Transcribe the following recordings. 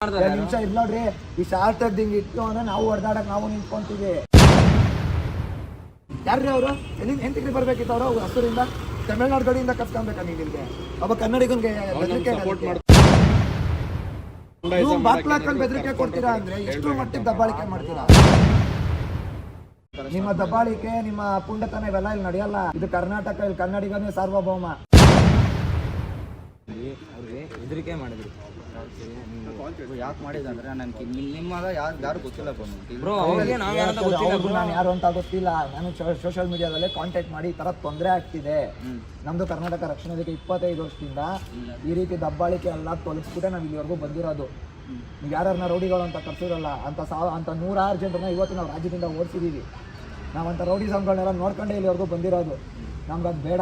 ಎರಡು ನಿಮಿಷ ಇದ್ ನೋಡ್ರಿ ಈ ಶಾರ್ಟ್ ಹಿಂಗ್ ಇಟ್ಟು ಅಂದ್ರೆ ನಾವು ಹೊಡೆದಾಡಕ್ ನಾವು ನಿಂತ್ಕೊಂತೀವಿ. ಯಾರ್ರಿ ಅವರು? ಎಲ್ಲಿಂದ ಎಂತಿಗೆ ಬರ್ಬೇಕಿತ್ತು ಅವರು ಹಸುರಿಂದ? ತಮಿಳ್ನಾಡು ಕಡೆಯಿಂದ ಕರ್ಸ್ಕೊಬೇಕಾ ನೀವು ನಿಮ್ಗೆ ಒಬ್ಬ ಕನ್ನಡಿಗನ್ಗೆ ಬೆದರಿಕೆ ನೀವು ಬಾಕ್ಲ ಹಾಕೊಂಡು ಬೆದರಿಕೆ ಕೊಡ್ತೀರಾ ಅಂದ್ರೆ ಎಷ್ಟು ಮಟ್ಟಿಗೆ ದಬ್ಬಾಳಿಕೆ ಮಾಡ್ತೀರಾ? ನಿಮ್ಮ ದಬ್ಬಾಳಿಕೆ ನಿಮ್ಮ ಪುಂಡತನ ಇವೆಲ್ಲ ಇಲ್ಲಿ ನಡೆಯಲ್ಲ. ಇದು ಕರ್ನಾಟಕ ಇಲ್ಲಿ ಕನ್ನಡಿಗನೇ ಸಾರ್ವಭೌಮ. ಅವ್ರಿಗೆ ಹೆದರಿಕೆ ಮಾಡಿದ್ರು. ಯಾಕೆ ಮಾಡಿದ್ರೆ ನನ್ಗೆ ನಿಮ್ಮದ ಯಾರು ಯಾರು ಗೊತ್ತಿಲ್ಲ ಬ್ರೋ ಅವ್ರಿಗೆ ನಾವ್ ಯಾರಂತ ಗೊತ್ತಿಲ್ಲ ಅವ್ರು ನಾನು ಯಾರು ಅಂತ ಗೊತ್ತಿಲ್ಲ. ನಾನು ಸೋಷಿಯಲ್ ಮೀಡಿಯಾದಲ್ಲೇ ಕಾಂಟ್ಯಾಕ್ಟ್ ಮಾಡಿ ಈ ತರ ತೊಂದರೆ ಆಗ್ತಿದೆ. ನಮ್ದು ಕರ್ನಾಟಕ ರಕ್ಷಣಾ ವೇದಿಕೆ ಇಪ್ಪತ್ತೈದು ವರ್ಷದಿಂದ ಈ ರೀತಿ ದಬ್ಬಾಳಿಕೆ ಎಲ್ಲ ತೊಲಗಿಸ್ಬಿಟ್ಟೆ ನಾವು ಇಲ್ಲಿವರೆಗೂ ಬಂದಿರೋದು. ನೀವು ಯಾರನ್ನ ರೌಡಿಗಳು ಅಂತ ಕರ್ಸಿರಲ್ಲ ಅಂತ ಸಾವ ಅಂತ ನೂರಾರು ಜನರನ್ನ ಇವತ್ತು ನಾವು ರಾಜ್ಯದಿಂದ ಓಡಿಸಿದೀವಿ. ನಾವಂತ ರೌಡಿಸಮ್ಗಳನ್ನೆಲ್ಲ ನೋಡ್ಕೊಂಡೆ ಇಲ್ಲಿವರೆಗೂ ಬಂದಿರೋದು. ನಮ್ಗೆ ಅದು ಬೇಡ.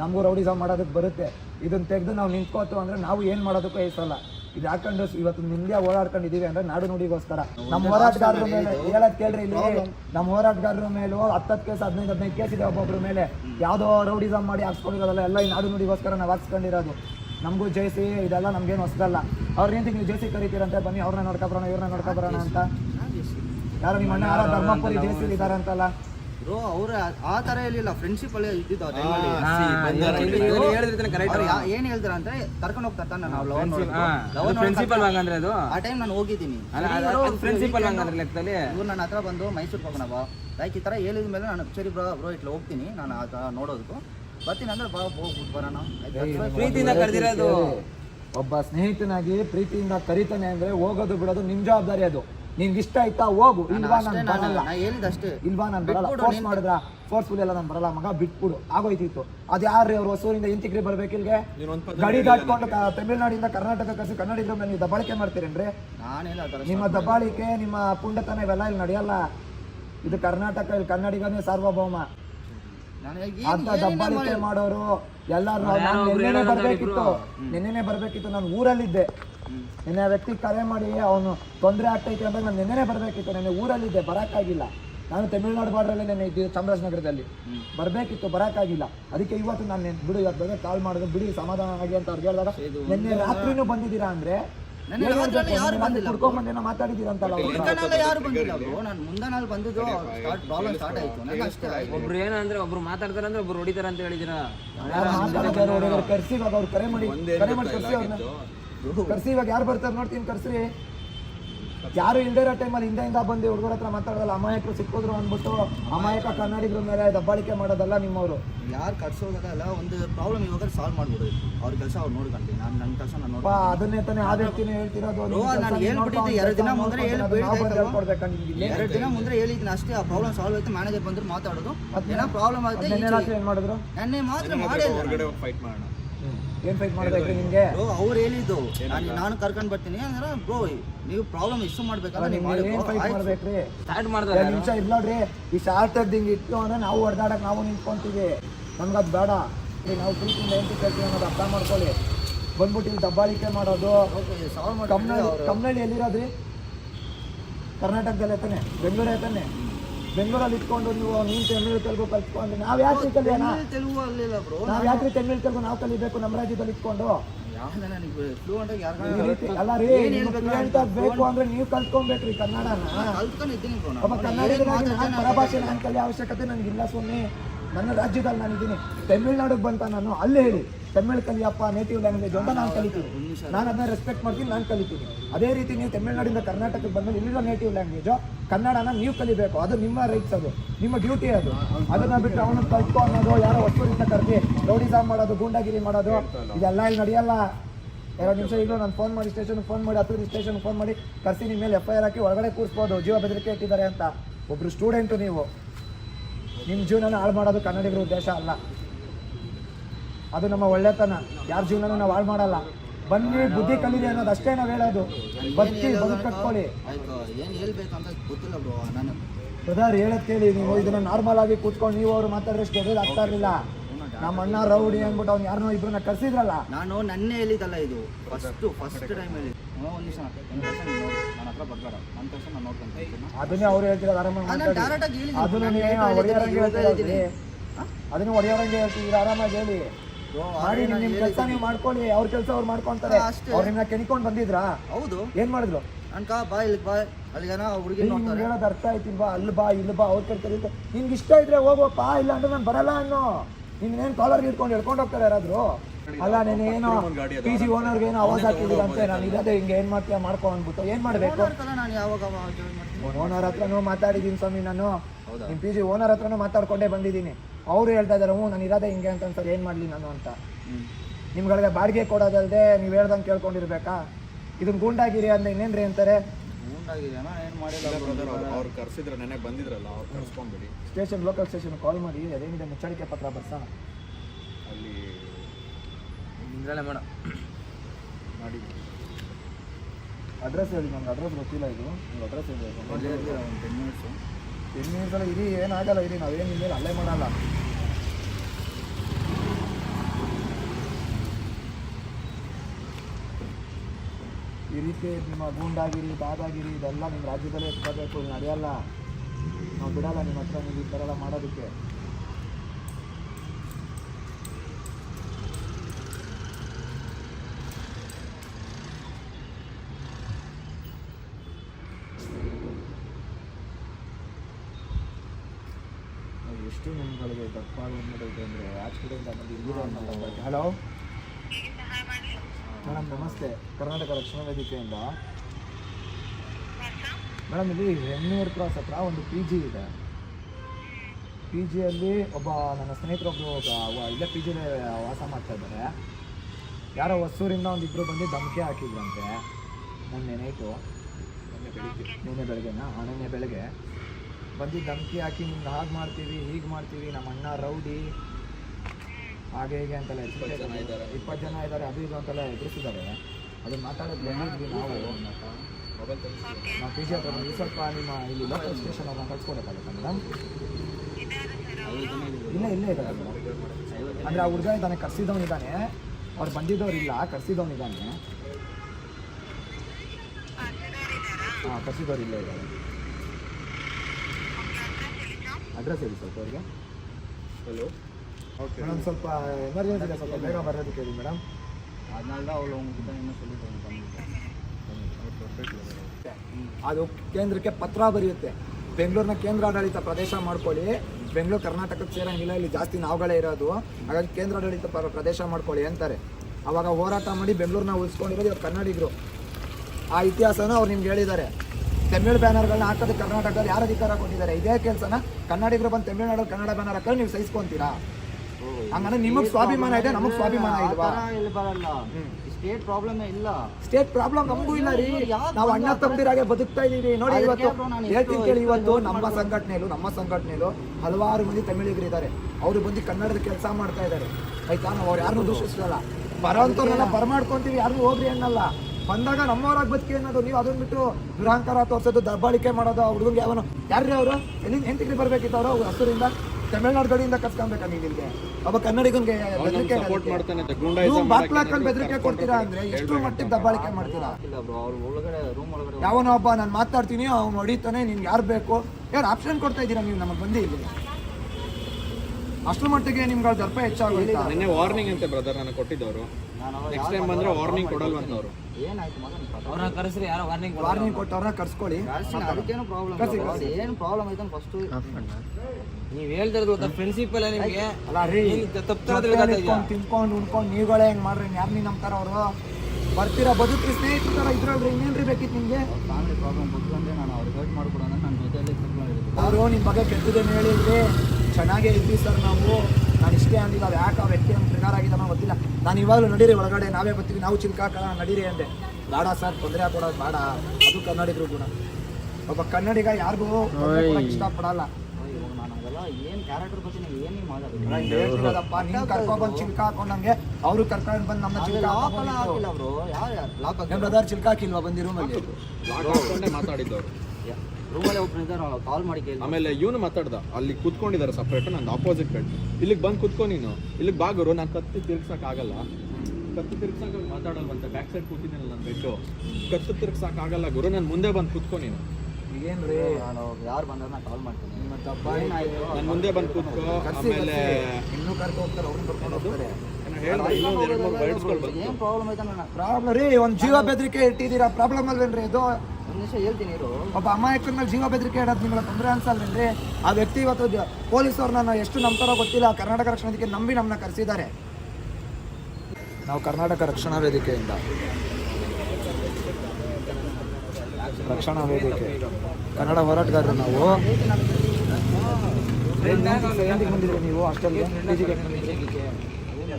ನಮಗೂ ರೌಡಿಸಮ್ ಮಾಡೋದಕ್ಕೆ ಬರುತ್ತೆ. ಇದನ್ನ ತೆಗೆದು ನಾವು ನಿಂತ್ಕೋತು ಅಂದರೆ ನಾವು ಏನು ಮಾಡೋದಕ್ಕೂ ಇಸಲ್ಲ ಇದು ಹಾಕೊಂಡು ಇವತ್ತು ನಿಮ್ಗೆ ಓಡಾಡ್ಕೊಂಡಿದೀವಿ ಅಂದ್ರೆ ನಾಡು ನುಡಿಗೋಸ್ಕರ. ನಮ್ಮ ಹೋರಾಟಗಾರರ ಮೇಲೆ ಹೇಳಕ್ ಕೇಳ್ರಿ ಇಲ್ಲಿ. ನಮ್ಮ ಹೋರಾಟಗಾರರ ಮೇಲೂ ಹತ್ತತ್ತು ಕೇಸ್ ಹದಿನೈದು ಹದಿನೈದು ಕೇಸ್ ಇದೆ ಒಬ್ಬೊಬ್ರ ಮೇಲೆ. ಯಾವುದೋ ರೌಡಿಸಮ್ ಮಾಡಿ ಹಾಕ್ಸ್ಕೊಂಡಿರೋದಲ್ಲ ಎಲ್ಲ ಈ ನಾಡು ನುಡಿಗೋಸ್ಕರ ನಾವು ಹಾಕ್ಸ್ಕೊಂಡಿರೋದು. ನಮಗೂ ಜೈಸಿ ಇದೆಲ್ಲ ನಮ್ಗೇನು ಹೊಸದಲ್ಲ. ಅವ್ರ ನಿಂತು ನೀವು ಜೈಸಿ ಕರಿತೀರಂತೆ ಬನ್ನಿ ಅವ್ರನ್ನ ನೋಡ್ಕೊಬರೋಣ ಇವ್ರನ್ನ ನೋಡ್ಕೊಬರೋಣ ಅಂತ. ಯಾರೋ ನಿಮ್ಮ ಅಣ್ಣ ಯಾರೋ ಧರ್ಮಪುರಿ ಜೈಸಿ ಇದಾರೆ ಅಂತಲ್ಲ ಬ್ರೋ ಅವ್ರ ಆ ತರ ಹೇಳಿಲ್ಲ ಫ್ರೆಂಡ್ಶಿಪ್ ಅಲ್ಲಿ ಇದ್ದಿದ್ದು ಆ time ಹೇಳಿದ್ರೆ ಅವ್ರು ಯಾ- ಏನ್ ಹೇಳ್ತಾರ ಅಂದ್ರೆ ಕರ್ಕೊಂಡು ಹೋಗ್ತಾರೆ ತಾನೆ ನಾವು ಲವನ್ ಪ್ರಿನ್ಸಿಪಲ್ ಹಂಗಂದ್ರೆ ಅದು ಆ ಟೈಮ್ ನಾನು ಹೋಗಿದ್ದೀನಿ. ಪ್ರಿನ್ಸಿಪಲ್ ಹಂಗಂದ್ರೆ ಲೆಕ್ಕದಲ್ಲಿ? ಇವ್ರು ನನ್ನ ಹತ್ರ ಬಂದು ಮೈಸೂರು ಹೋಗೋಣ ಬಾ. ಲೈಕ್ ಈ ತರ ಹೇಳಿದ ಮೇಲೆ ನಾನು ಸರಿ ಬ್ರೋ ಬ್ರೋ ಇಟ್ಲ ಹೋಗ್ತೀನಿ. ನಾನು ಆ ತರ ನೋಡೋದಕ್ಕೂ. ಬರ್ತೀನಿ ಅಂದ್ರೆ ಬಾ ಹೋಗ್ಬಿಟ್ಟು ಬರೋಣ. ಆಯ್ತು, ಪ್ರೀತಿಯಿಂದ ಕರೆದಿರೋದು. ಒಬ್ಬ ಸ್ನೇಹಿತನಾಗಿ ಪ್ರೀತಿಯಿಂದ ಕರಿತಾನೆ ಅಂದ್ರೆ ಹೋಗೋದು ಬಿಡೋದು ನಿಮ್ ಜವಾಬ್ದಾರಿ ಅದು. ನಿನ್ಗೆ ಇಷ್ಟ ಆಯ್ತಾ? ಹೋಗು. ಇಲ್ವಾ ನಾನು ನಾನು ಬರಲ್ಲ. ಹೇಳಿದಷ್ಟೇ ಇಲ್ವಾ ನಾನು ಬರಲ್ಲ? ಫೋರ್ಸ್ ಮಾಡಿದ್ರ? ಫೋರ್ಸ್ಫುಲ್ ಎಲ್ಲ ನಾನು ಬರಲ್ಲ ಮಗ. ಬಿಟ್ಬಿಡು. ಆಗೋಯ್ತಿತ್ತು. ಅದು ಯಾರ್ರಿ ಅವ್ರು? ಹೊಸೂರಿಂದ ಇಂತಿಗ್ರಿ ಬರ್ಬೇಕು ಇಲ್ಲಿಗೆ ಗಡಿ ದಾಟ್ಕೊಂಡು ತಮಿಳ್ನಾಡಿಂದ ಕರ್ನಾಟಕ ಕಸಿ ಕನ್ನಡಿಗರ ಮೇಲೆ ನೀವು ದಬ್ಬಾಳಿಕೆ ಮಾಡ್ತೀರೇನ್ರಿ? ನಿಮ್ಮ ದಬ್ಬಾಳಿಕೆ ನಿಮ್ಮ ಪುಂಡತನ ಇವೆಲ್ಲ ಇಲ್ಲಿ ನಡೆಯಲ್ಲ. ಇದು ಕರ್ನಾಟಕ ಇಲ್ಲಿ ಕನ್ನಡಿಗನೇ ಸಾರ್ವಭೌಮ. ಅಂತ ದಬ್ಬಾಳಿಕೆ ಮಾಡಿ- ಮಾಡೋರು ಎಲ್ಲಾರು ನಾನು ನಿನ್ನೆನೆ ಬರ್ಬೇಕಿತ್ತು. ನಿನ್ನೆನೆ ಬರ್ಬೇಕಿತ್ತು. ನಾನು ಊರಲ್ಲಿದ್ದೆ. ನಿನ್ನೆ ಆ ವ್ಯಕ್ತಿ ಕರೆ ಮಾಡಿ ಅವನು ತೊಂದರೆ ಆಗ್ತೈತೆ ಅಂದ್ರೆ ನಾನು ನಿನ್ನೆ ಬರ್ಬೇಕಿತ್ತು. ನೆನ್ನೆ ಊರಲ್ಲಿದ್ದೆ ಬರಕ್ಕಾಗಿಲ್ಲ. ನಾನು ತಮಿಳ್ನಾಡು ಬಾರ್ಡ್ರಲ್ಲಿ ನೆನ್ನೆ ಇದ್ದೀನಿ ಚಾಮರಾಜನಗರದಲ್ಲಿ. ಬರಬೇಕಿತ್ತು ಬರಕ್ಕಾಗಿಲ್ಲ. ಅದಕ್ಕೆ ಇವತ್ತು ನಾನು ನೆನ್- ಬಿಡು ಇವತ್ತು ಬಗ್ಗೆ ಕಾಲ್ ಮಾಡಿದ್ರು ಬಿಡಿ ಸಮಾಧಾನ ಆಗಿ ಅಂತ ಅವ್ರಿಗೆ ಹೇಳಿದಾಗ ನಿನ್ನೆ ರಾತ್ರಿನೂ ಬಂದಿದ್ದೀರಾ ಅಂದ್ರೆ? ನೆನ್ನೆ ರಾತ್ರಿ ಹೇಳ್ಬೇಕು? ಯಾರು ನಾನು ಬಂದಿಲ್ಲ? ಕುಡ್ಕೊಂಬಂದೇನೋ ಮಾತಾಡಿದ್ದೀರಾ ಅಂತಲ್ಲ ಅವ್ರು. ಯಾರು ಬಂದಿಲ್ಲ ನಾನು ಮುಂದನಲ್ಲಿ ಬಂದಿದ್ದು ಸ್ಟಾರ್ಟ್ ಪ್ರಾಬ್ಲಮ್ ಸ್ಟಾರ್ಟ್ ಆಯ್ತು. ನನಗೆ ಅಷ್ಟೇ ಒಬ್ರು ಏನಂದ್ರೆ ಒಬ್ರು ಮಾತಾಡ್ತಾರ ಅಂದ್ರೆ ಒಬ್ರು ಹೊಡಿತಾರ ಅಂತ ಹೇಳಿದಿರ ಕರ್ಸಿ ಅವ್ರು ಕರೆ ಮಾಡಿ ಕರೆ ಮಾಡಿ ಕರ್ಸಿ ಅವ್ರನ್ನ. ಕರ್ಸಿ ಇವಾಗ ಯಾರು ಬರ್ತಾರೆ ನೋಡ್ತೀನಿ ಕರ್ಸ್ರಿ. ಯಾರು ಇಲ್ದೇ ಇರೋ ಟೈಮಲ್ಲಿ ಇಂದ ಬಂದು ಹುಡುಗರ ಹತ್ರ ಮಾತಾಡೋದಲ್ಲ ಅಮಾಯಕರು ಸಿಕ್ಕೋದ್ರು ಅಂದ್ಬಿಟ್ಟು ಅಮಾಯಕ ಕನ್ನಡಿಗರ ಮೇಲೆ ದಬ್ಬಾಳಿಕೆ ಮಾಡೋದಲ್ಲ ನಿಮ್ಮವರು. ಯಾರು ಕರ್ಸೋದಲ್ಲ ಒಂದು ಪ್ರಾಬ್ಲಮ್ ಇವಾಗ ಸಾಲ್ವ್ ಮಾಡ್ಬೋದು ಅವ್ರ ಕೆಲಸ ಅವ್ರು ನೋಡ್ಕೊಂತೀನಿ ನಾನು ನನ್ನ ಕೆಲಸ ನಾನು ಅಪ್ಪ ನೋಡ್ಕೊಂಡು ಅದನ್ನೇ ತಾನೇ ಆ ವ್ಯಕ್ತಿನೇ ಹೇಳ್ತಿರೋದು ನಾನು ಹೇಳ್ಬಿಟ್ಟಿದ್ದೆ, ಎರಡು ದಿನ ಮುಂದೆ? ಎರಡು ದಿನ ಮುಂದೆ ಹೇಳಿದ್ನ ಅಷ್ಟೇ ಆ ಪ್ರಾಬ್ಲಮ್ ಸಾಲ್ವ್ ಆಯ್ತು ಮ್ಯಾನೇಜರ್ ಬಂದ್ರು ಮಾತಾಡೋದು. ಏನೋ ಪ್ರಾಬ್ಲಮ್ ಆಗುತ್ತೆ ಏನ್ ಮಾಡಿದ್ರು? ನೆನ್ನೆ ಫೈಟ್ ಮಾಡಿಲ್ಲ ಏನ್ ಫೈಟ್ ಮಾಡಬೇಕು ನಿಮಗೆ? ಬ್ರೋ ಅವ್ರು ಹೇಳಿದ್ದು. ನಾನು ನಾನು ಕರ್ಕೊಂಡು ಬರ್ತೀನಿ. ಅಂದ್ರೆ ಬ್ರೋ ನೀವು ಪ್ರಾಬ್ಲಮ್ ಇಶ್ಯೂ ಮಾಡ್ಬೇಕಲ್ಲ ನೀವು ಮಾಡಿ ಏನ್ bro. ಫೈಟ್. ಮಾಡ್ಬೇಕ್ರಿ? ಸ್ಟಾರ್ಟ್ ಮಾಡ್ತಾರೆ ಎರಡು ನಿಮಿಷ ಇದ್ ನೋಡ್ರಿ ಈ ಶಾರ್ಟ್ ಹಿಂಗ್ ಇಟ್ಟು ಅಂದ್ರೆ ನಾವು ಹೊಡೆದಾಡಕ್ ನಾವು ನಿಂತ್ಕೊಂತೀವಿ. ನಮ್ಗದ್ ಬೇಡ. ಇಲ್ಲಿ ನಾವು ಫುಲ್ ಏನ್ ಕೇಳ್ತೀವಿ ಅನ್ನೋದು ಅರ್ಥ ಮಾಡ್ಕೊಳ್ಳಿ. ಬಂದ್ಬಿಟ್ಟು ಇಲ್ಲಿ ದಬ್ಬಾಳಿಕೆ ಮಾಡೋದು. ಕಮ್ನಳ್ಳಿ ಕಮ್ನಳ್ಳಿ ಎಲ್ಲಿರೋದ್ರಿ? ಕರ್ನಾಟಕದಲ್ಲೇ ತಾನೆ? ಬೆಂಗಳೂರೇ ತಾನೆ? ಬೆಂಗಳೂರಲ್ಲಿ ಇಟ್ಕೊಂಡು ನೀವು ನೀನ್ ತಮಿಳು ತೆಲುಗು ಕಲ್ತ್ಕೊಂಡು ನಾವ್ ಯಾಕ್ರಿ ಕಲಿಯೋಣ? ತಮಿಳ್ ತೆಲುಗು ಅಲ್ಲಿಲ್ಲ ಬ್ರೋ ನಾವ್ ತಮಿಳು ತೆಲುಗು ನಾವು ಕಲಿಬೇಕು ನಮ್ಮ ರಾಜ್ಯದಲ್ಲಿ ಇಟ್ಕೊಂಡು. ಅಲ್ಲ ರೀ ಬೇಕು ಅಂದ್ರೆ ನೀವು ಕಲ್ತ್ಕೊಬೇಕ್ರಿ ಕನ್ನಡನ. ಕನ್ನಡ ಪರಭಾಷೆ ನಾನು ಕಲಿಯೋ ಅವಶ್ಯಕತೆ ನನಗಿಲ್ಲ ಸುಮ್ಮನೆ ನನ್ನ ರಾಜ್ಯದಲ್ಲಿ ನಾನಿದ್ದೀನಿ ತಮಿಳ್ನಾಡಿಗೆ ಬಂತ ನಾನು, ಅಲ್ಲೇ ಹೇಳಿ. ತಮಿಳ್ ಕಲಿಯಪ್ಪ ನೇಟಿವ್ ಲ್ಯಾಂಗ್ವೇಜ್ ಅಂತ ನಾನು ಕಲಿತೀನಿ. ನಾನು ಅದನ್ನ ರೆಸ್ಪೆಕ್ಟ್ ಮಾಡ್ತೀನಿ, ನಾನು ಕಲಿತೀನಿ. ಅದೇ ರೀತಿ ನೀವು ತಮಿಳ್ನಾಡಿಂದ ಕರ್ನಾಟಕಕ್ಕೆ ಬಂದಮೇಲೆ ಇಲ್ಲಿರೋ ನೇಟಿವ್ ಲ್ಯಾಂಗ್ವೇಜ್ ಕನ್ನಡನ ನೀವು ಕಲಿಬೇಕು. ಅದು ನಿಮ್ಮ ರೈಟ್ಸ್ ಅದು. ನಿಮ್ಮ ಡ್ಯೂಟಿ ಅದು. ಅದನ್ನ ಬಿಟ್ಟು ಅವನು ಕಲ್ತ್ಕೊ ಅನ್ನೋದು, ಯಾರೋ ವಸ್ತುವಿಂದ ಕರ್ದಿ ರೌಡಿಸಮ್ ಮಾಡೋದು, ಗೂಂಡಾಗಿರಿ ಮಾಡೋದು, ಇದೆಲ್ಲ ಇಲ್ಲಿ ನಡೆಯಲ್ಲ. ಎರಡು ನಿಮಿಷ ಈಗಲೂ ನಾನು ಫೋನ್ ಮಾಡಿ ಸ್ಟೇಷನ್ ಫೋನ್ ಮಾಡಿ ಹತ್ತು ಸ್ಟೇಷನ್ ಫೋನ್ ಮಾಡಿ, ಕರ್ಸಿ ನಿಮ್ಮ ಮೇಲೆ ಎಫ್ ಐ ಆರ್ ಹಾಕಿ ಒಳಗಡೆ ಕೂರಿಸ್ಬೋದು. ಜೀವ ಬೆದರಿಕೆ ಇಟ್ಟಿದ್ದಾರೆ ಅಂತ. ಒಬ್ರು ಸ್ಟೂಡೆಂಟು ನೀವು. ನಿಮ್ಮ ಜೀವನನ ಹಾಳು ಮಾಡೋದು ಕನ್ನಡಿಗರ ಉದ್ದೇಶ ಅಲ್ಲ. ಅದು ನಮ್ಮ ಒಳ್ಳೆತನ. ಯಾರ ಜೀವನನೂ ನಾವು ಹಾಳು ಮಾಡಲ್ಲ. ಬನ್ನಿ ಬುದ್ಧಿ ಕಲೀರಿ ಅನ್ನೋದು ಅಷ್ಟೇ ನಾವು ಹೇಳೋದು. ಬತ್ತಿ ಬದುಕು ಕಟ್ಕೊಳ್ಳಿ. ಆಯ್ತು ಏನು ಹೇಳ್ಬೇಕು ಅಂತ ಗೊತ್ತಿಲ್ಲ ಬ್ರೋ ನಾನು. ಬ್ರದರ್ ಹೇಳದ್ ಕೇಳಿ. ನೀವು ಇದನ್ನ ನಾರ್ಮಲ್ ಆಗಿ ಕೂತ್ಕೊಂಡು ನೀವು ಅವ್ರು ಮಾತಾಡಿದ್ರೆ ದೊಡ್ಡದು ಆಗ್ತಾ ಇರಲಿಲ್ಲ. ನಮ್ಮ ಅಣ್ಣ ರೌಡಿ ಅಂದ್ಬಿಟ್ಟು ಅವ್ನು ಯಾರನ್ನೋ ಇಬ್ಬರನ್ನ ಕರ್ಸಿದ್ರಲ್ಲ? ನಾನು ನನ್ನೇ ಹೇಳಿದಲ್ಲ ಇದು. ಫಸ್ಟ್ ಫಸ್ಟ್ ಟೈಮ್ ಹೇಳಿ ಒಂದು ನಿಮಿಷ ನೀನು ನೋಡು. ನನ್ನ ಹತ್ರ ಬರ್ಬೇಡ. ನನ್ನ ಕೆಲಸ ನಾನು ನೋಡ್ಕೊಂತೀನಿ ಅದನ್ನೇ ಅವ್ರು ಹೇಳ್ತಿರೋದು ಆರಾಮಾಗಿ ಡೈರೆಕ್ಟ್ ಆಗಿ ಹೇಳಿದ್ದೀನಿ. ಅದನ್ನು ನೀವು ಹೊಡೆಯೋರಂಗೆ ಇವತ್ತು ಹೇಳ್ತಿರೋದ್ರಿ ಹೇಳಿದ್ದೀನಿ. ಹಾ? ಅದನ್ನು ಹೊಡೆಯೋರಂಗೆ ಹೇಳ್ತೀವಿ ಆರಾಮಾಗಿ ಹೇಳಿ. ಮಾಡಿ ನಿಮ್ಮ ನಿಮ್ ಕೆಲಸ ನೀವು ಮಾಡ್ಕೊಳ್ಳಿ. ಅವ್ರ ಕೆಲಸ ಅವ್ರು ಮಾಡ್ಕೊಂತಾರೆ. ಅವ್ರು ನಿಮ್ನ ಕೆಣಿಕೊಂಡ್ ಬಂದಿದ್ರಾ? ಹೌದು. ಏನ್ ಮಾಡಿದ್ರು? ಅನ್ಕ ಬಾ ಇಲ್ಲಿ ಬಾ. ಅಲ್ಲಿ ಜನ ಹುಡುಗಿ ನೋಡ್ತಾರೆ. ಹೇಳೋದು ಅರ್ಥ ಆಯ್ತಿಲ್ವಾ ಅಲ್ಲಿ ಬಾ ಇಲ್ಲಿ ಬಾ. ಅವ್ರ ಕೆಲಸ ನಿಮ್ಗೆ ನಿನ್ಗೆ ಇಷ್ಟ ಇದ್ರೆ ಹೋಗೋಪ್ಪ ಇಲ್ಲ ಅಂದ್ರೆ ನಾನು ಬರಲ್ಲ ಅನ್ನೋ. ನಿನ್ನೇನು ಕಾಲರ್ ಹಿಡ್ಕೊಂಡು ಹೇಳ್ಕೊಂಡು ಹೋಗ್ತಾರೆ ಯಾರಾದರೂ? ಅಲ್ಲ ನೀನೇನೋ ಪಿ ಸಿ ಓನರ್ಗೆ ಏನೋ ಅವಾಜ್ ಹಾಕಿದ್ದೀರಂತೆ ನಾನು ಇರೋದೇ ಹಿಂಗೆ ಏನು ಮಾಡ್ತೀಯ? ಮಾಡ್ಕೊ ಅಂದ್ಬಿಟ್ಟು ಏನು ಮಾಡಬೇಕು? ನೋಡ್ತಾರ ನಾನು ಯಾವಾಗ ಜಾಯಿನ್ ಮಾಡ್ತೀನಿ? ಓನರ್ ಹತ್ರನೂ ಮಾತಾಡಿದ್ದೀನಿ ಸ್ವಾಮಿ ನಾನು. ನಿಮ್ಮ ನಿಮ್ ಪಿ ಸಿ ಓನರ್ ಹತ್ರನೂ ಮಾತಾಡ್ಕೊಂಡೇ ಬಂದಿದ್ದೀನಿ. ಅವರು ಹೇಳ್ತಾ ಇದ್ದಾರೆ ಹ್ಞೂ ನಾನು ಇರೋದೇ ಹಿಂಗೆ ಅಂತ ಸರ್ ಏನು ಮಾಡ್ಲಿ ನಾನು ಅಂತ. ನಿಮ್ಗಳಿಗೆ ಬಾಡಿಗೆ ಕೊಡೋದಲ್ಲದೆ ನೀವು ಹೇಳ್ದಂಗೆ ಕೇಳ್ಕೊಂಡಿರ್ಬೇಕಾ? ಗುಂಡಾಗಿರಿ ಗೂಂಡಾಗಿರಿ ಇನ್ನೇನು ಇನ್ನೇನ್ರಿ ಅಂತಾರೆ? ಅವ್ರು ಕರ್ಸಿದ್ರೆ ನೆನೆ ಬಂದಿದ್ರಲ್ಲ ಅವ್ರು ಕರ್ಸ್ಕೊಂಬಿಡಿ ಸ್ಟೇಷನ್ ಲೋಕಲ್ ಸ್ಟೇಷನ್ ಕಾಲ್ ಮಾಡಿ ಅದೇನಿದೆ ಮುಚ್ಚಳಿಕೆ ಪತ್ರ ಬರ್ಸೋಣ ಅಲ್ಲಿ ನಿಂದ್ರಲ್ಲೇ ಮೇಡಮ್ ಮಾಡಿ. ಅಡ್ರೆಸ್ ಹೇಳಿ ನಂಗೆ ಅಡ್ರೆಸ್ ಗೊತ್ತಿಲ್ಲ ಇದು. ನೀವು ಅಡ್ರೆಸ್ ಹೇಳಿ. ಒಂದು ಟೆನ್ ಮಿನಿಟ್ಸು ಟೆನ್ ಮಿನಿಟ್ಸಲ್ಲಿ ಇರಿ ಏನಾಗಲ್ಲ ಇರಿ ನಾವೇನು ಇಲ್ಲೇ ಅಲ್ಲೇ ಮಾಡಲ್ಲ. ರೀತಿ ನಿಮ್ಮ ಗೂಂಡಾಗಿರಿ ದಾದಾಗಿರಿ ಇದೆಲ್ಲ ನಿಮ್ಮ ರಾಜ್ಯದಲ್ಲೇ ಇಟ್ಕೋಬೇಕು ಇದು ನಡೆಯಲ್ಲ. ನಾವು ಬಿಡಲ್ಲ, ನಿಮ್ಮ ಹತ್ರ ನೀವು ಈ ಥರ ಎಲ್ಲ ಮಾಡೋದಕ್ಕೆ. ಎಷ್ಟು ನಿಮ್ಗಳಿಗೆ ದಪ್ಪ ಬಂದ್ಬಿಟ್ಟೈತೆ ಅಂದರೆ ಆಚೆ ಕಡೆಯಿಂದ ಹಲೋ ಮೇಡಮ್ ನಮಸ್ತೆ. ಕರ್ನಾಟಕ ರಕ್ಷಣಾ ವೇದಿಕೆಯಿಂದ. ಮೇಡಮ್ ಇಲ್ಲಿ ಹೆಣ್ಣೂರು ಕ್ರಾಸ್ ಹತ್ರ ಒಂದು ಪಿ ಜಿ ಇದೆ. ಪಿ ಜಿಯಲ್ಲಿ ಒಬ್ಬ ನನ್ನ ಸ್ನೇಹಿತರೊಬ್ಬರು ಇಲ್ಲೇ ಪಿ ಜಿಲೇ ವಾಸ ಮಾಡ್ತಾ ಇದ್ದಾರೆ. ಯಾರೋ ಹೊಸೂರಿಂದ ಒಂದಿಬ್ಬರು ಬಂದು ಧಮಕಿ ಹಾಕಿದ್ರಂತೆ. ನನ್ನ ನೈಟು ನಿನ್ನೆ ಬೆಳಗ್ಗೆನಾ? ನಿನ್ನೆ ಬೆಳಗ್ಗೆ. ಬಂದು ಧಮಕಿ ಹಾಕಿ ನಿಮ್ಗೆ ಹಾಗೆ ಮಾಡ್ತೀವಿ ಹೀಗೆ ಮಾಡ್ತೀವಿ ನಮ್ಮ ಅಣ್ಣ ರೌಡಿ ಹಾಗೆ ಹೀಗೆ ಅಂತೆಲ್ಲ ಇಪ್ಪತ್ತು ಜನ ಇದ್ದಾರೆ. ಅದು ಇದು ಅಂತೆಲ್ಲ ಎದುರಿಸಿದ್ದಾರೆ. ಅದು ಮಾತಾಡೋದು ಬಂದಿದ್ವಿ ನಾವು? ನಾವು ಪಿ ಜಿ ಹತ್ರ ಬಂದು ಸ್ವಲ್ಪ ನಿಮ್ಮ ಇಲ್ಲಿ ಲೋಕಲ್ ಸ್ಟೇಷನ್ ಅವ್ರನ್ನ ಕಳ್ಸ್ಕೊಡ್ಬೇಕಾಗುತ್ತೆ ಮೇಡಮ್ ಇಲ್ಲ. ಇಲ್ಲೇ ಇದ್ದಾರೆ. ಮೇಡಮ್ ಅಂದರೆ ಆ ಹುಡುಗ ಇದ್ದಾನೆ ಕರ್ಸಿದವನಿದ್ದಾನೆ ಅವ್ರು ಬಂದಿದ್ದವ್ರು ಇಲ್ಲ ಕರ್ಸಿದವನು ಇದ್ದಾನೆ. ಹಾಂ ಕರ್ಸಿದವ್ರು ಇಲ್ಲೇ ಇದ್ದಾರೆ. ಅಡ್ರೆಸ್ ಹೇಳಿ ಸ್ವಲ್ಪ ಅವ್ರಿಗೆ. ಹಲೋ ಮೇಡಮ್ ಸ್ವಲ್ಪ ಎಮರ್ಜೆನ್ಸಿ ಇದೆ ಸ್ವಲ್ಪ ಬೇಗ ಬರೋದಕ್ಕೆ ಹೇಳಿ ಮೇಡಮ್ ಸೊಲ್ಲಿದ್ದಾನೆ ಅದು ಕೇಂದ್ರಕ್ಕೆ ಪತ್ರ ಬರೆಯುತ್ತೆ. ಬೆಂಗಳೂರಿನ ಕೇಂದ್ರಾಡಳಿತ ಪ್ರದೇಶ ಮಾಡ್ಕೊಳ್ಳಿ. ಬೆಂಗಳೂರು ಕರ್ನಾಟಕಕ್ಕೆ ಸೇರಂಗಿಲ್ಲ ಇಲ್ಲಿ ಜಾಸ್ತಿ ನಾವುಗಳೇ ಇರೋದು. ಹಾಗಾಗಿ ಕೇಂದ್ರಾಡಳಿತ ಪ್ರ- ಪ್ರದೇಶ ಮಾಡ್ಕೊಳ್ಳಿ ಅಂತಾರೆ. ಅವಾಗ ಹೋರಾಟ ಮಾಡಿ ಬೆಂಗಳೂರನ್ನ ಉಳಿಸ್ಕೊಂಡಿರೋದು ಇವಾಗ ಕನ್ನಡಿಗರು. ಆ ಇತಿಹಾಸನ ಅವ್ರು ನಿಮ್ಗೆ ಹೇಳಿದ್ದಾರೆ. ತಮಿಳು ಬ್ಯಾನರ್ಗಳನ್ನ ಹಾಕೋದು ಕರ್ನಾಟಕದಲ್ಲಿ ಯಾರು ಅಧಿಕಾರ ಕೊಟ್ಟಿದ್ದಾರೆ? ಇದೇ ಕೆಲಸನ ಕನ್ನಡಿಗರು ಬಂದು ತಮಿಳುನಾಡು ಕನ್ನಡ ಬ್ಯಾನರ್ ಹಾಕೊಂಡು ನೀವು ಸಹಿಸ್ಕೊಂತೀರಾ? ಹಂಗಂದ್ರೆ ನಿಮಗೆ ಸ್ವಾಭಿಮಾನ ಇದೆ ನಮಗೆ ಸ್ವಾಭಿಮಾನ ಇಲ್ವಾ? ಇಲ್ಲಿ ಬರಲ್ಲ. ಸ್ಟೇಟ್ ಪ್ರಾಬ್ಲಮ್ ಇಲ್ಲ. ಸ್ಟೇಟ್ ಪ್ರಾಬ್ಲಮ್ ನಮಗೂ ಇಲ್ಲ ರೀ. ನಾವು ಅಣ್ಣ ತಮ್ಮದಿರಾಗೆ ಬದುಕ್ತಾ ಇದೀವಿ ನೋಡಿ ಇವತ್ತು ಹೇಳ್ತೀನಿ ಕೇಳಿ ಇವತ್ತು ನಮ್ಮ? ಸಂಘಟನೆಯಲ್ಲೂ ನಮ್ಮ ಸಂಘಟನೆಯಲ್ಲೂ ಹಲವಾರು ಮಂದಿ ತಮಿಳಿಗರು ಇದ್ದಾರೆ. ಅವರು ಬಂದು ಕನ್ನಡದ ಕೆಲಸ ಮಾಡ್ತಾ ಇದ್ದಾರೆ. ಆಯ್ತಾ? ನಾವು ಅವ್ರು ಯಾರನ್ನೂ ದೂಷಿಸಲ್ಲ ಬರೋಂಥವ್ರನ್ನೆಲ್ಲ ಬರ್ಮಾಡ್ಕೊಂತೀವಿ ಯಾರನ್ನೂ ಹೋಗ್ರಿ ಅನ್ನಲ್ಲ. ಬಂದಾಗ ನಮ್ಮವರಾಗಿ ಬದುಕಿ ಅನ್ನೋದು ನೀವು ಅದನ್ನ ಬಿಟ್ಟು ದುರಾಂಕಾರ ತೋರಿಸೋದು ದಬ್ಬಾಳಿಕೆ ಮಾಡೋದು ಹುಡುಗಂಗೆ ಯಾವನು ಯಾರ್ರಿ ಅವರು? ಎಲ್ಲಿ ಎಂಟಿಗ್ರಿ ಬರ್ಬೇಕಿತ್ತು ಅವರು ಹಸುರಿಂದ? ತಮಿಳ್ನಾಡು ಗಡಿಯಿಂದ ಕರ್ಸ್ಕೊಬೇಕಾ ನೀವು ನಿಮಗೆ ಒಬ್ಬ ಕನ್ನಡಿಗನ್ಗೆ ಬೆದರಿಕೆ ನೀವು ಬಾಕ್ಲ ಹಾಕೊಂಡು ಬೆದರಿಕೆ ಕೊಡ್ತೀರಾ ಅಂದ್ರೆ ಎಷ್ಟು ಮಟ್ಟಿಗೆ ದಬ್ಬಾಳಿಕೆ ಮಾಡ್ತೀರಾ? ಯಾವನೋ ಒಬ್ಬ ನಾನು ಮಾತಾಡ್ತೀನಿ ಅವ್ನು ಹೊಡಿತಾನೆ ನಿನ್ಗೆ ಯಾರು ಬೇಕು? ಯಾರು ಆಪ್ಷನ್ ಕೊಡ್ತಾ ಇದ್ದೀರಾ ನೀವು ನಮಗೆ ಬಂದಿ ಇಲ್ಲಿ? ಅಷ್ಟು ಮಟ್ಟಿಗೆ ನಿಮ್ಗಳ ದರ್ಪ ಹೆಚ್ಚಾಗಿಲ್ಲ ನಿನ್ನೆ ವಾರ್ನಿಂಗ್ ಅಂತೆ ಬ್ರದರ್ ನಾನು ಕೊಟ್ಟಿದ್ದವರು. ನಾನು ನೆಕ್ಸ್ಟ್ ಟೈಮ್ ಬಂದ್ರೆ ವಾರ್ನಿಂಗ್ ಕೊಡಲ್ವಂತ ಅವರು. ಏನಾಯ್ತು? ಅವ್ರನ್ನ ಕರೆಸ್ರಿ ಯಾರೋ ವಾರ್ನಿಂಗ್ ವಾರ್ನಿಂಗ್ ಕೊಟ್ಟವ್ರನ್ನ ಕರ್ಸ್ಕೊಳ್ಳಿ. ಕಳ್ಸಿಲ್ಲ, ಅದಕ್ಕೇನು ಪ್ರಾಬ್ಲಮ್ ಏನು ಪ್ರಾಬ್ಲಮ್ ಐತೆ ಫಸ್ಟ್ ನೀವ್ ಹೇಳ್ತಿರೋದು ಗೊತ್ತಾ? ಪ್ರಿನ್ಸಿಪಲ್ ನಿಮ್ಗೆ? ಅಲ್ಲ ರೀ. ಏನ್ ತಪ್ಪು ತಿನ್ಕೊಂಡು ಉಣ್ಕೊಂಡು ನೀವುಗಳೇ ಹೆಂಗ್ ಮಾಡ್ರಿ? ಯಾರು ನೀ ನಂಬ್ತಾರ ಅವರು? ಬರ್ತೀರಾ? ಬದುಕ್ರಿ ಸ್ನೇಹಿತರ ಥರ ಇದ್ರಲ್ರಿ ಇನ್ನೇನ್ರಿ ಬೇಕಿತ್ತು ನಿಮ್ಗೆ? ಫ್ಯಾಮಿಲಿ ಪ್ರಾಬ್ಲಮ್ ಗೊತ್ತಂದ್ರೆ ನಾನು ಅವ್ರಿಗೆ ಹರ್ಟ್ ಮಾಡ್ಕೊಡೋಣ ನನ್ನ ಜೊತೆಯಲ್ಲಿ ಕೂತ್ಕೊಂಡಿದ್ದೀನಿ. ಅವರು ನಿಮ್ಮ ಬಗ್ಗೆ ಕೆಟ್ಟದೇನು ಹೇಳಿದ್ರಿ ಚೆನ್ನಾಗೇ ಇದ್ವಿ ಸರ್ ನಾವು. ನಾನು ಇಷ್ಟೇ ಅಂದಿಲ್ಲ ಅದು ಯಾಕೆ ಆ ವ್ಯಕ್ತಿ ಟ್ರಿಗರ್ ಆಗಿದ್ದಾನೋ ಗೊತ್ತಿಲ್ಲ. ನಾನು ಇವಾಗಲೂ ನಡೀರಿ ಒಳಗಡೆ ನಾವೇ ಬರ್ತೀವಿ. ನಾವು ಚಿಲ್ಕ ಹಾಕೋಣ ನಡೀರಿ ಅಂದೆ. ಬೇಡ ಸರ್ ತೊಂದರೆ ಕೊಡೋದು ಬೇಡ. ಅದು ಕನ್ನಡಿಗರು ಗುಣ. ಒಬ್ಬ ಕನ್ನಡಿಗ ಯಾರಿಗೂ ಇಷ್ಟಪಡಲ್ಲ. ಏನು ಕ್ಯಾರೆಕ್ಟರ್ ಬಗ್ಗೆ ನೀವು ಏನೇ ಮಾತಾಡೋದು? ನಾನ್ ಹೇಳ್ತಿರೋದಪ್ಪ ನೀನ್ ಕರ್ಕೊಂಡ್ ಬಂದು ಚಿಲ್ಕ ಹಾಕೊಂಡಂಗೆ ಅವರು ಕರ್ಕೊಂಡು ಬಂದು ನಮ್ಮ ಚಿಲ್ಕ ಹಾಕಿಲ್ಲ ಬ್ರೋ ಯಾರು ಯಾರು? ಲಾಕ್ ನಮ್ಮ ಬ್ರದರ್ ಚಿಲ್ಕ ಹಾಕಿಲ್ವಾ? ಬಂದಿ ರೂಮಲ್ಲಿ ಲಾಕ್ ಹಾಕೊಂಡೇ ಮಾತಾಡಿದ್ದವ್ರು ರೂಮಲ್ಲಿ ಒಬ್ಬರು ಇದ್ದಾರೆ ಕಾಲ್ ಮಾಡಿ ಕೇಳಿ ಆಮೇಲೆ ಇವನು ಮಾತಾಡ್ದ ಅಲ್ಲಿ ಕುತ್ಕೊಂಡಿದ್ದಾರೆ ಸಪ್ರೇಟ್ ನಂದು ಆಪೋಸಿಟ್ ಕಡೆ ಇಲ್ಲಿಗೆ ಬಂದು ಕುತ್ಕೊ ನೀನು. ಇಲ್ಲಿಗೆ ಬಾಗುರು ನಾನು ಕತ್ತಿ ತಿರ್ಗ್ಸಕ್ ಆಗಲ್ಲ ಕತ್ತು ತಿರ್ಗ್ಸಕ್ ಮಾತಾಡಲ್ವಂತ ಬ್ಯಾಕ್ ಸೈಡ್ ಕೂತಿದ್ದೀನಲ್ಲ ನನ್ನ ಬೆಡ್ಡು ಕತ್ತು ತಿರ್ಗ್ಸಕ್ ಆಗಲ್ಲ ಗುರು ನಾನು ಮುಂದೆ ಬಂದು ಕುತ್ಕೊ ನೀನು. ಏನ್ರಿ ನಾನು ಯಾರು ಬಂದ್ರೆ ನಾನು ಕಾಲ್ ಮಾಡ್ತೀನಿ. ಏನಾಯ್ತು ನಾನು ಮುಂದೆ ಬಂದು ಕೂತ್ಕೋ ಆಮೇಲೆ. ಇನ್ನೂ ಕರ್ಕೊ ಹೋಗ್ತಾರೆ ಅವ್ರನ್ನ ಕರ್ಕೊಂಡು ಹೋಗ್ತಾರೆ. ಪ್ರಾಬ್ಲಮ್ ಐತೆ ಪ್ರಾಬ್ಲಮ್ ರೀ ಒಂದು ಜೀವ ಬೆದರಿಕೆ ಇಟ್ಟಿದ್ದೀರಾ? ಪ್ರಾಬ್ಲಮ್ ಅಲ್ವೇನ್ರಿ ಇದು? ನಿಮಿಷ ಹೇಳ್ತೀನಿ ಇರು ಒಬ್ಬ ಅಮಾಯಕನ ಮೇಲೆ ಜೀವ ಬೆದರಿಕೆ ಇಡೋದು ನಿಮ್ಗೆ ತೊಂದರೆ ಅನ್ಸಲ್ವೇನ್ರಿ ಆ ವ್ಯಕ್ತಿ ಇವತ್ತು ಪೊಲೀಸವ್ರನ್ನ ಎಷ್ಟು ನಂಬ್ತಾರೋ ಗೊತ್ತಿಲ್ಲ ಕರ್ನಾಟಕ ರಕ್ಷಣಾ ವೇದಿಕೆ ನಂಬಿ ನಮ್ಮನ್ನ ಕರೆಸಿದ್ದಾರೆ ನಾವು ಕರ್ನಾಟಕ ರಕ್ಷಣಾ ವೇದಿಕೆಯಿಂದ ರಕ್ಷಣಾ ವೇದಿಕೆ ಕನ್ನಡ ಹೋರಾಟಗಾರರು ನಾವು ನೀವು ಹಾಸ್ಟೆಲ್ಗೆ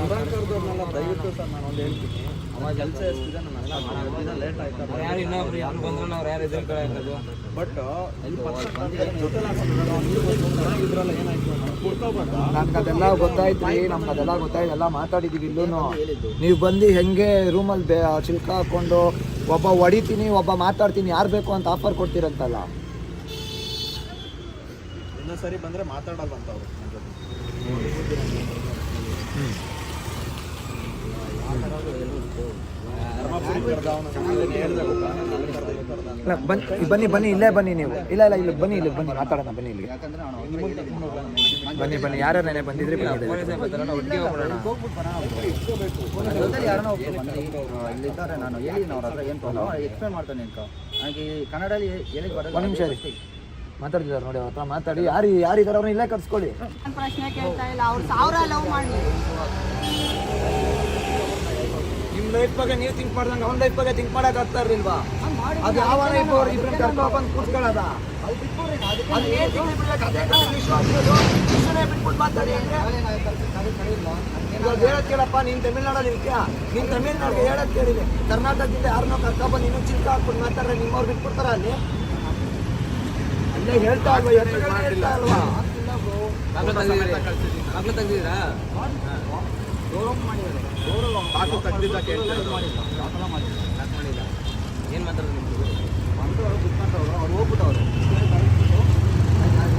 ಜಿಗೆ ದಯವಿಟ್ಟು ಸರ್ ನಾನು ಒಂದು ಹೇಳ್ತೀನಿ. ಅವಾಗ ಕೆಲಸ ಎಷ್ಟಿದೆ ನಾನು ಲೇಟ್ ಆಯ್ತಾ ಯಾರು ಇನ್ನೊಬ್ರು ಯಾರು ಬಂದ್ರು ಅವ್ರು ಯಾರು ಎದುರ್ಕೊಳ್ಳೋದು? ಬಟ್ ಇದ್ರಲ್ಲ ಏನಾಯ್ತು ನನ್ಗೆ ಅದೆಲ್ಲ ಗೊತ್ತಾಯ್ತು ರೀ ನಮ್ಗೆ ಅದೆಲ್ಲ ಗೊತ್ತಾಯ್ತು ಎಲ್ಲ ಮಾತಾಡಿದೀವಿ ಇಲ್ಲೂ ನೀವು ಬಂದು ಹೆಂಗೆ ರೂಮಲ್ಲಿ ಬೇ ಚಿಲ್ಕ ಹಾಕೊಂಡು ಒಬ್ಬ ಹೊಡಿತೀನಿ ಒಬ್ಬ ಮಾತಾಡ್ತೀನಿ ಯಾರು ಬೇಕು ಅಂತ ಆಫರ್ ಕೊಡ್ತೀರಂತಲ್ಲ? ಇನ್ನೊಂದ್ಸರಿ ಬಂದರೆ ಬಂದ್ರೆ ಮಾತಾಡಲ್ವಂತ ಅವ್ರು ನನ್ನ ಜೊತೆ ಧರ್ಮಪುರಿ ಕರ್ದ ಅವ್ನು ನಮ್ಮನ್ನ ಹೇಳ್ದೆ ಗೊತ್ತಾ? ನನಗೆ ಕರ್ದ, ಇವ್ನು ಕರ್ದ ಅಂತ. ಇಲ್ಲ, ಬನ್ನಿ ಬನ್ನಿ ಬನ್ನಿ, ಇಲ್ಲೇ ಬನ್ನಿ ನೀವು. ಇಲ್ಲ ಇಲ್ಲ, ಇಲ್ಲಿ, ಬನ್ನಿ ಇಲ್ಲಿ ಬನ್ನಿ ಮಾತಾಡೋಣ ಬನ್ನಿ ಇಲ್ಲಿ ಬನ್ನಿ ಬನ್ನಿ, ಯಾರ್ಯಾರು ನೆನೆ ಬಂದಿದ್ರಿ ಇಲ್ಲಿದ್ದಾರೆ ನಾನು ಅವ್ರ ಏನು ಮಾಡ್ತಾನೆ ಒಂದು ಮಾತಾಡ್ತಿದ್ದಾರೆ ನೋಡಿ, ಅವ್ರ ಮಾತಾಡಿ. ಯಾರು ಯಾರಿದ್ದಾರೆ ಅವ್ರನ್ನ ಇಲ್ಲೇ ಕರ್ಸ್ಕೊಳ್ಳಿ. ಪ್ರಶ್ನೆ ಕೇಳ್ತಾ ಇಲ್ಲ, ಅವ್ರು ಸಾವಿರ ಲವ್ ನಿಮ್ಮ ಲೈಫ್ ಬಗ್ಗೆ ನೀವು ಥಿಂಕ್ ಮಾಡ್ದಂಗೆ ಅವ್ನ ಲೈಫ್ ಬಗ್ಗೆ ಥಿಂಕ್ ಮಾಡಕ್ ಆಗ್ತಾ ಇರ್ಲಿಲ್ವಾ? ಅದು ಯಾವ ಇಬ್ಬರು ಇಬ್ರು ಕರ್ಕೊಂಡು ಬಂದು ಕೂತ್ಕೊಳ್ಳೋದ? ಅದು ಏನ್ ತಿಂಗ್ಳು ಬಿಡ್ಬೇಕು? ಅದೇ ಕಡೆ ವಿಶ್ವಾಸ ಇರೋದು. ವಿಶ್ವನೇ ಬಿಟ್ಬಿಟ್ಟು ಮಾತಾಡಿ ಅಂದ್ರೆ ಇವಾಗ ಹೇಳೋದ್ ಕೇಳಪ್ಪ ನೀನ್ ತಮಿಳ್ನಾಡಲ್ಲಿ ಇರ್ತೀಯ? ನೀನ್ ತಮಿಳ್ನಾಡಿಗೆ ಹೇಳೋದ್ ಕೇಳಿದೆ. ಕರ್ನಾಟಕದಿಂದ ಯಾರನ್ನೋ ಕರ್ಕೊಂಡ್ಬಂದು ಇನ್ನೂ ಚಿಲ್ಕ ಹಾಕ್ಬಿಟ್ಟು ಮಾತಾಡ್ರೆ ನಿಮ್ಮವ್ರು ಬಿಟ್ಬಿಡ್ತಾರ ಅಲ್ಲಿ? ಅಲ್ಲೇ ಹೇಳ್ತಾ ಎದುರುಗಡೆ ಹೇಳ್ತಾ ತೆಗ್ದಿದ್ದೀರಾ ಏನು ಮಾತಾಡೋದು ಅವ್ರು ಹೋಗ್ಬಿಟ್ಟವ್ರು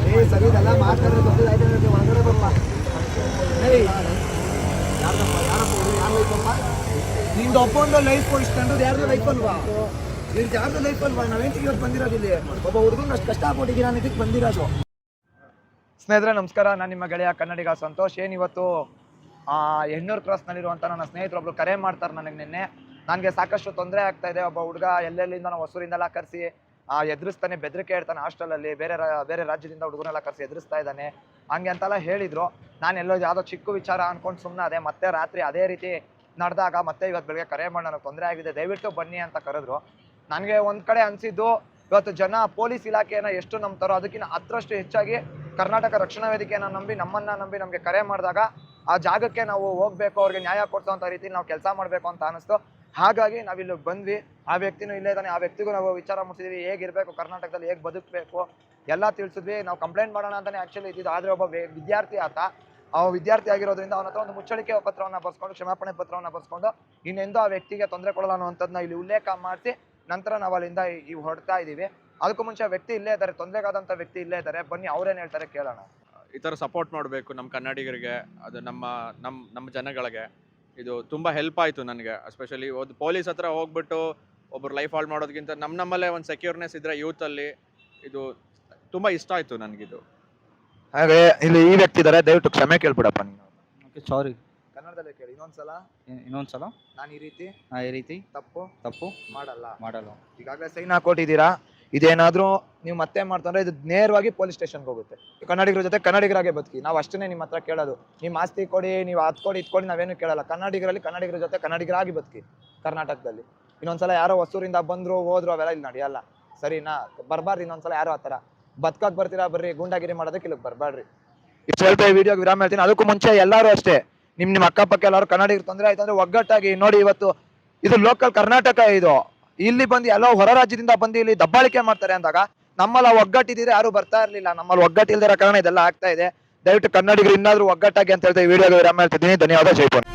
ಏ ಸರಿ ಇದೆಲ್ಲ ಮಾತಾಡೋದು ದೊಡ್ಡದಾಯ್ತು ಒಳಗಡೆ ಯಾರಪ್ಪ? ಯಾರ್ ಲೈಫಪ್ಪ ಲೈಫ್ ಇಷ್ಟಂದ್ರೆ ಯಾರ್ದು ಲೈಫ್ ಅಲ್ವಾ? ಇದು ಯಾರ್ದು ಲೈಫ್ ಅಲ್ವಾ? ನಾವೇಂಟಿಗೆ ಇವತ್ತು ಬಂದಿರೋದು ಇಲ್ಲಿ. ಒಬ್ಬ ಹುಡುಗನ ಅಷ್ಟು ಕಷ್ಟಪಟ್ಟಿದ್ದೀರ ನಾನು ಇದಕ್ಕೆ ಬಂದಿರೋದು. ಸ್ನೇಹಿತರೆ ನಮಸ್ಕಾರ. ನಾನು ನಿಮ್ಮ ಗೆಳೆಯ ಕನ್ನಡಿಗ ಸಂತೋಷ್. ಹೆಣ್ಣೂರು ಕ್ರಾಸ್ನಲ್ಲಿರುವಂಥ ನನ್ನ ಸ್ನೇಹಿತರೊಬ್ರು ಕರೆ ಮಾಡ್ತಾರೆ ನನಗೆ ನಿನ್ನೆ. ನನಗೆ ಸಾಕಷ್ಟು ತೊಂದರೆ ಆಗ್ತಾ ಇದೆ. ಒಬ್ಬ ಹುಡುಗ ಎಲ್ಲೆಲ್ಲಿಂದ ನಾವು ಹೊಸೂರಿಂದೆಲ್ಲ ಕರೆಸಿ ಎದುರಿಸ್ತಾನೆ, ಬೆದರಿಕೆ ಹೇಳ್ತಾನೆ ಹಾಸ್ಟೆಲಲ್ಲಿ ಬೇರೆ ಬೇರೆ ರಾಜ್ಯದಿಂದ ಹುಡುಗನೆಲ್ಲ ಕರೆಸಿ ಎದುರಿಸ್ತಾ ಇದ್ದಾನೆ. ಹಂಗೆ ಅಂತೆಲ್ಲ ಹೇಳಿದ್ರು. ನಾನು ಎಲ್ಲೋ ಯಾವುದೋ ಚಿಕ್ಕ ವಿಚಾರ ಅಂದ್ಕೊಂಡು ಸುಮ್ಮನೆ ಅದೇ, ಮತ್ತೆ ರಾತ್ರಿ ಅದೇ ರೀತಿ ನಡೆದಾಗ ಮತ್ತೆ ಇವತ್ತು ಬೆಳಗ್ಗೆ ಕರೆ ಮಾಡಿ, ನನಗೆ ತೊಂದರೆ ಆಗಿದೆ. ದಯವಿಟ್ಟು ಬನ್ನಿ ಅಂತ ಕರೆದ್ರು. ನನಗೆ ಒಂದು ಕಡೆ ಅನಿಸಿದ್ದು, ಇವತ್ತು ಜನ ಪೊಲೀಸ್ ಇಲಾಖೆಯನ್ನು ಎಷ್ಟು ನಂಬ್ತಾರೋ ಅದಕ್ಕಿಂತ ಹತ್ತರಷ್ಟು ಹೆಚ್ಚಾಗಿ ಕರ್ನಾಟಕ ರಕ್ಷಣಾ ವೇದಿಕೆಯನ್ನು ನಂಬಿ ನಮ್ಮನ್ನ ನಂಬಿ ನಮಗೆ ಕರೆ ಮಾಡಿದಾಗ ಆ ಜಾಗಕ್ಕೆ ನಾವು ಹೋಗ್ಬೇಕು, ಅವ್ರಿಗೆ ನ್ಯಾಯ ಕೊಡ್ಸೋಂಥ ರೀತಿ ನಾವು ಕೆಲಸ ಮಾಡಬೇಕು ಅಂತ ಅನಿಸ್ತು ಹಾಗಾಗಿ ನಾವಿಲ್ಲಿ ಬಂದ್ವಿ. ಆ ವ್ಯಕ್ತಿನೂ ಇಲ್ಲೇ ಇದ್ದಾನೆ ಆ ವ್ಯಕ್ತಿಗೂ ನಾವು ವಿಚಾರ ಮುಟ್ಟಿದ್ವಿ ಹೇಗಿರಬೇಕು ಕರ್ನಾಟಕದಲ್ಲಿ ಹೇಗೆ ಬದುಕಬೇಕು ಎಲ್ಲ ತಿಳಿಸಿದ್ವಿ. ನಾವು ಕಂಪ್ಲೇಂಟ್ ಮಾಡೋಣ ಅಂತಾನೆ ಆ್ಯಕ್ಚುಲಿ ಇದ್ದಿದ್ದು. ಆದರೆ ಒಬ್ಬ ವಿದ್ಯಾರ್ಥಿ ಆತ. ಆ ವಿದ್ಯಾರ್ಥಿ ಆಗಿರೋದ್ರಿಂದ ಅವನ ಹತ್ರ ಒಂದು ಮುಚ್ಚಳಿಕೆ ಪತ್ರವನ್ನು ಬರ್ಸ್ಕೊಂಡು, ಕ್ಷಮಾಪಣೆ ಪತ್ರವನ್ನು ಬರ್ಸ್ಕೊಂಡು ಇನ್ನೆಂದೂ ಆ ವ್ಯಕ್ತಿಗೆ ತೊಂದರೆ ಕೊಡಲ್ಲ ಅನ್ನುವಂಥದ್ದನ್ನ ಇಲ್ಲಿ ಉಲ್ಲೇಖ ಮಾಡಿಸಿ ನಂತರ ನಾವು ಅಲ್ಲಿಂದ ಈ- ಹೊರಡ್ತಾ ಇದ್ದೀವಿ ಅದಕ್ಕೂ ಮುಂಚೆ ವ್ಯಕ್ತಿ ಇಲ್ಲೇ ಇದ್ದಾರೆ ತೊಂದರೆಗಾದಂಥ ವ್ಯಕ್ತಿ ಇಲ್ಲೇ ಇದ್ದಾರೆ ಬನ್ನಿ, ಅವ್ರೇನು ಹೇಳ್ತಾರೆ ಕೇಳೋಣ. ಈ ಥರ ಸಪೋರ್ಟ್ ಮಾಡಬೇಕು ನಮ್ಮ ಕನ್ನಡಿಗರಿಗೆ ಅದು ನಮ್ಮ ನಮ್ಮ ನಮ್ಮ ಜನಗಳಿಗೆ. ಇದು ತುಂಬ ಹೆಲ್ಪ್ ಆಯಿತು ನನಗೆ ಎಸ್ಪೆಷಲಿ ಒಂದು ಪೊಲೀಸ್ ಹತ್ರ ಹೋಗ್ಬಿಟ್ಟು ಒಬ್ಬರು ಲೈಫ್ ಹಾಲ್ ಮಾಡೋದಕ್ಕಿಂತ ನಮ್ಮ ನಮ್ಮಲ್ಲೇ ಒಂದು ಸೆಕ್ಯೂರ್ನೆಸ್ ಇದ್ದರೆ ಯೂತಲ್ಲಿ ಇದು ತುಂಬ ಇಷ್ಟ ಆಯಿತು ನನಗಿದು ಹಾಗೆ ಇಲ್ಲಿ ಈ ವ್ಯಕ್ತಿ ಇದ್ದಾರೆ ದಯವಿಟ್ಟು ಕ್ಷಮೆ ಕೇಳ್ಬಿಡಪ್ಪ ನೀನು. ಓಕೆ ಸಾರಿ ಕನ್ನಡದಲ್ಲೇ ಕೇಳಿ ಇನ್ನೊಂದ್ಸಲ? ಇನ್ನೊಂದ್ಸಲ? ನಾನು ಈ ರೀತಿ ಈ ರೀತಿ? ತಪ್ಪು ತಪ್ಪು? ಮಾಡಲ್ಲ. ಮಾಡಲ್ಲ. ಈಗಾಗಲೇ ಸೈನ್ ಹಾಕೊಟ್ಟಿದ್ದೀರಾ ಇದೇನಾದ್ರೂ ನೀವು ಮತ್ತೆ ಮಾಡ್ತಂದ್ರೆ ಇದು ನೇರವಾಗಿ ಪೊಲೀಸ್ ಸ್ಟೇಷನ್ಗೆ ಹೋಗುತ್ತೆ. ಕನ್ನಡಿಗರ ಜೊತೆ ಕನ್ನಡಿಗರಾಗೆ ಬದುಕಿ. ನಾವು ಅಷ್ಟೇ ನಿಮ್ಮ ಹತ್ರ ಕೇಳೋದು. ನಿಮ್ಮ ಆಸ್ತಿ ಕೊಡಿ, ನೀವು ಅದು ಕೊಡಿ ನಾವೇನು ಕೇಳಲ್ಲ. ಕನ್ನಡಿಗರಲ್ಲಿ ಕನ್ನಡಿಗರ ಜೊತೆ ಕನ್ನಡಿಗರಾಗಿ ಬದುಕಿ ಕರ್ನಾಟಕದಲ್ಲಿ. ಇನ್ನೊಂದ್ಸಲ ಯಾರೋ ಹೊಸೂರಿಂದ ಬಂದ್ರು, ಹೋದ್ರು, ಅವೆಲ್ಲ ಇಲ್ಲಿ ನಡೆಯಲ್ಲ. ಸರಿನಾ? ಬರಬಾರ್ದು ಇನ್ನೊಂದ್ಸಲ ಯಾರೋ ಆ ಥರ. ಬರ್ತೀರಾ ಬರ್ರಿ, ಗುಂಡಾಗಿರಿ ಮಾಡೋದಕ್ಕೆ ಇಲ್ಲಿಗೆ ಬರಬೇಡ್ರಿ ಇಷ್ಟು ಸ್ವಲ್ಪ ಈ ವಿಡಿಯೋಗೆ ವಿರಾಮ ಹೇಳ್ತೀನಿ. ಅದಕ್ಕೂ ಮುಂಚೆ ಎಲ್ಲರೂ ಅಷ್ಟೇ, ನಿಮ್ ನಿಮ್ಮ ಅಕ್ಕಪಕ್ಕ ಎಲ್ಲರೂ ಕನ್ನಡಿಗರು ತೊಂದರೆ ಆಯ್ತು ಅಂದ್ರೆ ಒಗ್ಗಟ್ಟಾಗಿ ನೋಡಿ ಇವತ್ತು ಇದು ಲೋಕಲ್ ಕರ್ನಾಟಕ ಇದು. ಇಲ್ಲಿ ಬಂದು ಎಲ್ಲೋ ಹೊರ ರಾಜ್ಯದಿಂದ ಬಂದು ಇಲ್ಲಿ ದಬ್ಬಾಳಿಕೆ ಮಾಡ್ತಾರೆ ಅಂದಾಗ ನಮ್ಮಲ್ಲಿ ಒಗ್ಗಟ್ಟಿದ್ರೆ ಯಾರು ಬರ್ತಾ ಇರ್ಲಿಲ್ಲ. ನಮ್ಮಲ್ಲಿ ಒಗ್ಗಟ್ಟಿಲ್ದಿರೋ ಕಾರಣ ಇದೆಲ್ಲ ಆಗ್ತಾ ಇದೆ. ದಯವಿಟ್ಟು ಕನ್ನಡಿಗರು ಇನ್ನಾದ್ರೂ ಒಗ್ಗಟ್ಟಾಗಿ ಅಂತ ಹೇಳ್ತಾ ಈ ವಿಡಿಯೋ ವಿರಾಮ ಹೇಳ್ತಿದ್ದೀನಿ. ಧನ್ಯವಾದ. ಜೈಪುರ್